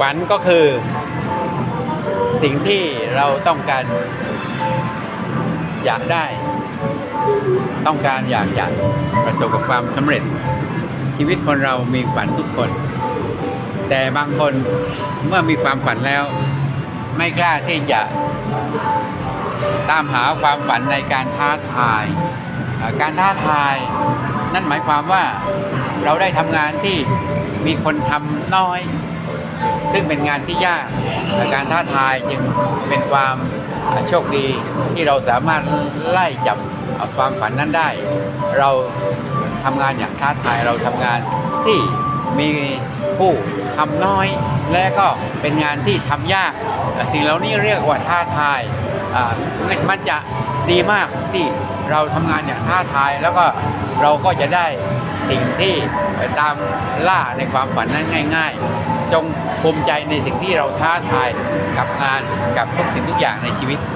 ฝันก็คือสิ่งที่เราต้องการอยากได้ ต้องการอยากอยากประสบกับความสำเร็จ ชีวิตคนเรามีฝันทุกคน แต่บางคนเมื่อมีความฝันแล้ว ไม่กล้าที่จะตามหาความฝันในการท้าทาย การท้าทาย นั่นหมายความว่าเราได้ทำงานที่มีคนทำน้อย ซึ่งเป็นงานที่ยากการท้าทายจึงเป็นความโชคดีที่เราสามารถไล่จับความฝันนั้นได้ เราทำงานอย่างท้าทายเราทำงานที่มีผู้ทำน้อย และก็เป็นงานที่ทำยาก สิ่งเหล่านี้เรียกว่าท้าทาย มันจะดีมากที่เราทำงานอย่างท้าทายแล้วก็เราก็จะได้สิ่งที่ตามล่าในความฝันนั้นง่าย ๆ จงภูมิใจในสิ่งที่เราท้าทายกับงานกับทุกสิ่งทุกอย่างในชีวิต